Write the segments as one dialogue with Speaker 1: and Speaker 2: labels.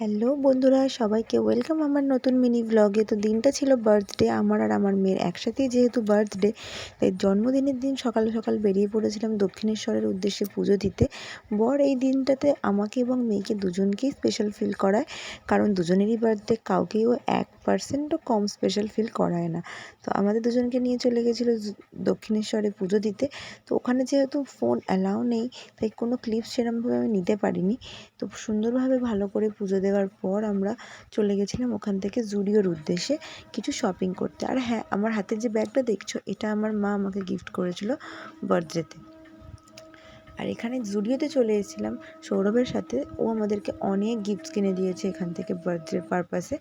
Speaker 1: Hello বন্ধুরা, সবাইকে welcome আমার নতুন মিনি ব্লগে তো দিনটা ছিল বার্থডে আমার আর আমার মেয়ের। একসাথেই যেহেতু বার্থডে তাই জন্মদিনের দিন সকাল সকাল বেরিয়ে পড়েছিলাম দক্ষিণেশ্বরের উদ্দেশ্যে পুজো দিতে। বর এই দিনটাতে আমাকে এবং মেয়েকে দুজনকেই স্পেশাল ফিল করায়, কারণ দুজনেরই বার্থডে কাউকেও এক পার্সেন্টও কম স্পেশাল ফিল করায় না। তো আমাদের দুজনকে নিয়ে চলে গেছিল দক্ষিণেশ্বরে পুজো দিতে। তো ওখানে যেহেতু ফোন অ্যালাউ নেই, তাই কোনো ক্লিপস সেরকমভাবে আমি নিতে পারিনি। তো সুন্দরভাবে ভালো করে পুজো দেওয়ার পর আমরা চলে গেছিলাম ওখান থেকে জুডিওর উদ্দেশ্যে কিছু শপিং করতে। আর হ্যাঁ আমার হাতে যে ব্যাগটা দেখছ এটা আমার মা আমাকে গিফট করেছিল বার্থডেতে আর এখানে জুডিওতে চলে এসেছিলাম সৌরভের সাথে। ও আমাদেরকে অনেক গিফটস কিনে দিয়েছে এখান থেকে বার্থডে পারপাসে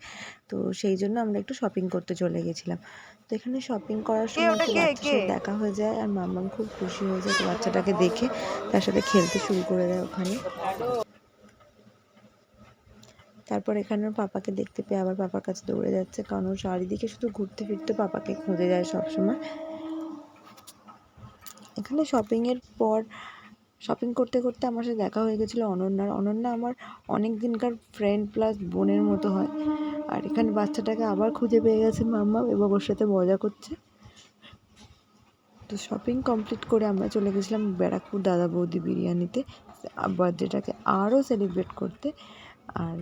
Speaker 1: তো সেই জন্য আমরা একটু শপিং করতে চলে গেছিলাম। তো এখানে শপিং করার সময় বাচ্চার দেখা হয়ে যায়। আর মাম্মাম খুব খুশি হয়ে যায় বাচ্চাটাকে দেখে তার সাথে খেলতে শুরু করে দেয় ওখানে। তারপর এখানে ওর পাপাকে দেখতে পেয়ে আবার পাপার কাছে দৌড়ে যাচ্ছে, কারণ ও চারিদিকে শুধু ঘুরতে ফিরতে পাপাকে খুঁজে যায় সবসময়। এখানে শপিংয়ের পর শপিং করতে করতে আমার সাথে দেখা হয়ে গেছিল অনন্যার। অনন্যা আমার অনেক দিনকার ফ্রেন্ড প্লাস বোনের মতো হয়। আর এখানে বাচ্চাটাকে আবার খুঁজে পেয়ে গেছে মাম্মা এবং ওর সাথে মজা করছে। তো শপিং কমপ্লিট করে আমরা চলে গেছিলাম ব্যারাকপুর দাদা বৌদি বিরিয়ানিতে বার্থডেটাকে আরও সেলিব্রেট করতে। আর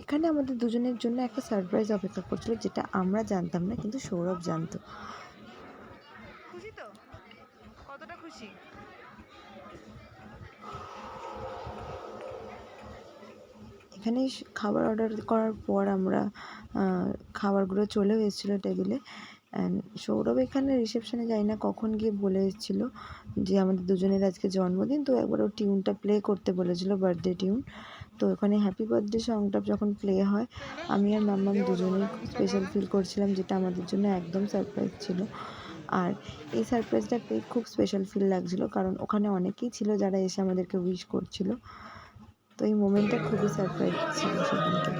Speaker 1: এখানে আমাদের দুজনের জন্য একটা সারপ্রাইজ অপেক্ষা করছিল যেটা আমরা জানতাম না কিন্তু সৌরভ জানতো।
Speaker 2: খুশি তো? কতটা খুশি?
Speaker 1: এখানে খাবার অর্ডার করার পর আমরা খাবারগুলো চলেও এসেছিল টেবিলে অ্যান্ড সৌরভ এখানে রিসেপশনে যাই না কখন গিয়ে বলে এসেছিল যে আমাদের দুজনের আজকে জন্মদিন তো একবার ও টিউনটা প্লে করতে বলেছিল বার্থডে টিউন তো ওখানে হ্যাপি বার্থডে সংটা যখন প্লে হয়, আমি আর মাম্মাম দুজনেই স্পেশাল ফিল করছিলাম, যেটা আমাদের জন্য একদম সারপ্রাইজ ছিল। আর এই সারপ্রাইজটা পেয়ে খুব স্পেশাল ফিল লাগছিল, কারণ ওখানে অনেকেই ছিল যারা এসে আমাদেরকে উইশ করছিল। তো এই মোমেন্টটা খুবই সারপ্রাইজ ছিল সেদিনকে।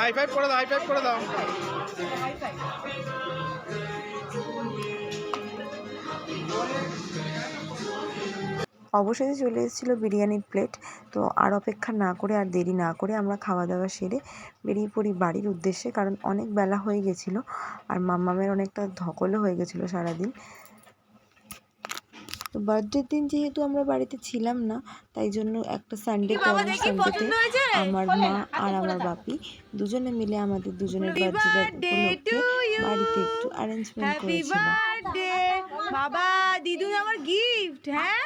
Speaker 3: হাই ফাইভ করে দাও হাই ফাইভ করে দাও।
Speaker 1: অবশেষে চলে এসেছিল বিরিয়ানির প্লেট তো আর অপেক্ষা না করে আর দেরি না করে আমরা খাওয়া দাওয়া সেরে বেরিয়ে পড়ি বাড়ির উদ্দেশ্যে, কারণ অনেক বেলা হয়ে গেছিল আর মাম্মামের অনেকটা ধকলও হয়ে গেছিল সারাদিন। তো বার্থডের দিন যেহেতু আমরা বাড়িতে ছিলাম না তাই জন্য একটা সানডে পরের সানডেতে আমার মা আর আমার বাপি দুজনে মিলে আমাদের দুজনের বার্থডে উপলক্ষে বাড়িতে একটু অ্যারেঞ্জমেন্ট করেছিল
Speaker 2: বাবা দিদু আমার গিফট হ্যাঁ?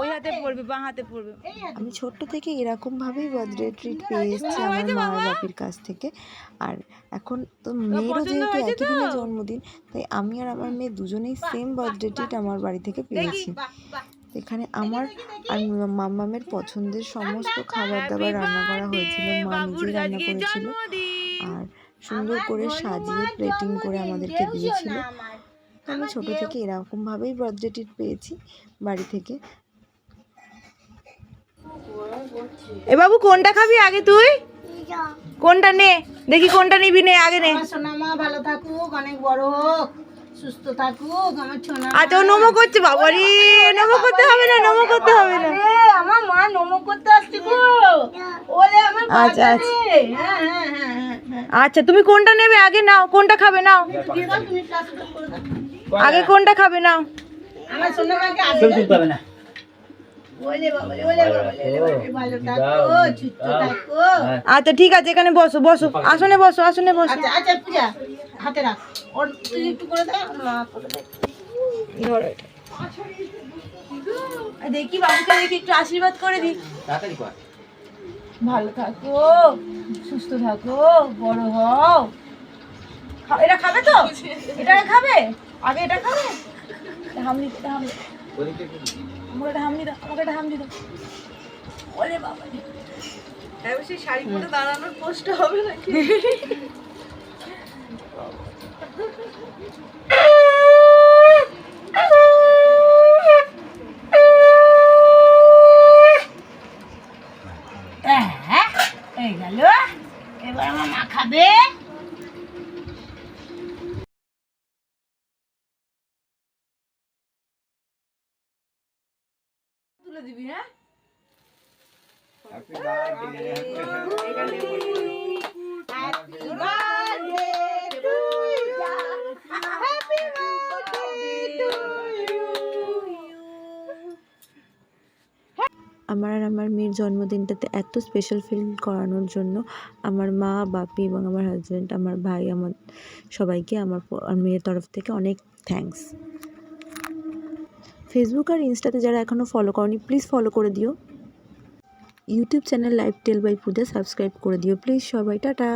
Speaker 2: ওই হাতে পড়বে বাঁ হাতে পড়বে
Speaker 1: আমি ছোট্ট থেকে এরকম ভাবেই বার্থডে ট্রিট পেয়ে এসেছি আমার মা বাপির কাছ থেকে। আর এখন তো মেয়েরও যেহেতু একই দিনে জন্মদিন তাই আমি আর আমার মেয়ে দুজনেই সেম বার্থডে ট্রিট আমার বাড়ি থেকে পেয়েছি। এখানে আমার আর মাম্মামের পছন্দের সমস্ত খাবার দাবার রান্না করা হয়েছিল মা নিজেই রান্না করেছিল। আর সুন্দর করে সাজিয়ে প্লেটিং করে আমাদেরকে দিয়েছিল। আমি ছোট থেকে এরকম ভাবেই বার্থডে ট্রিট পেয়েছি বাড়ি থেকে।
Speaker 2: এ বাবু কোনটা খাবি আগে তুই? কোনটা নে? দেখি কোনটা নিবি নে আগে নে।
Speaker 4: সোনা মা ভালো থাকুক অনেক বড় হোক সুস্থ থাকুক আমার সোনা
Speaker 2: আচ্ছা নমো করছে বাবারি নমো করতে হবে না নমো করতে হবে না।
Speaker 4: রে আমার মা নমো করতে আসছে গো। ওলে আমার
Speaker 2: আচ্ছা, আচ্ছা।
Speaker 4: হ্যাঁ হ্যাঁ হ্যাঁ হ্যাঁ হ্যাঁ।
Speaker 2: আচ্ছা তুমি কোনটা নেবে? আগে নাও কোনটা খাবে? নাও।
Speaker 4: তুমি করে দাও।
Speaker 2: আগে কোনটা খাবে না?
Speaker 4: আমার সোনা মাকে আগে থাকো সুস্থ থাকো।
Speaker 2: আচ্ছা ঠিক আছে এখানে বসো বসো। আসনে বসো আসনে বসো।
Speaker 4: আচ্ছা আচ্ছা পূজা হাতে রাখ। ওর তুই একটু করে দে মা করে দে।
Speaker 2: ধরো। এটা। আর দেখি বাবুকে দেখি একটু আশীর্বাদ করে দিই। ভালো থাকো সুস্থ থাকো বড় হও। এটা খাবে তো? এটা খাবে? আগে এটা খাবে হামলি হামলি আমাকে হামলি দাও আমাকে এটা হামলি দাও। ওরে বাবা সেই
Speaker 4: শাড়ি পরে দাঁড়ানোর পোস্ট হবে নাকি?
Speaker 2: দিবি হ্যাঁ?
Speaker 4: Happy birthday to you happy birthday to
Speaker 1: আমার আর আমার মেয়ের জন্মদিনটাতে এত স্পেশাল ফিল করানোর জন্য আমার মা বাপি এবং আমার হাজব্যান্ড আমার ভাই আমার সবাইকে আমার মেয়ের তরফ থেকে অনেক থ্যাঙ্কস ফেসবুক আর ইনস্টাতে যারা এখনও ফলো করনি প্লিজ ফলো করে দিও। YouTube channel Life Tale by Puja subscribe করে দিও। প্লিজ সবাই, টাটা।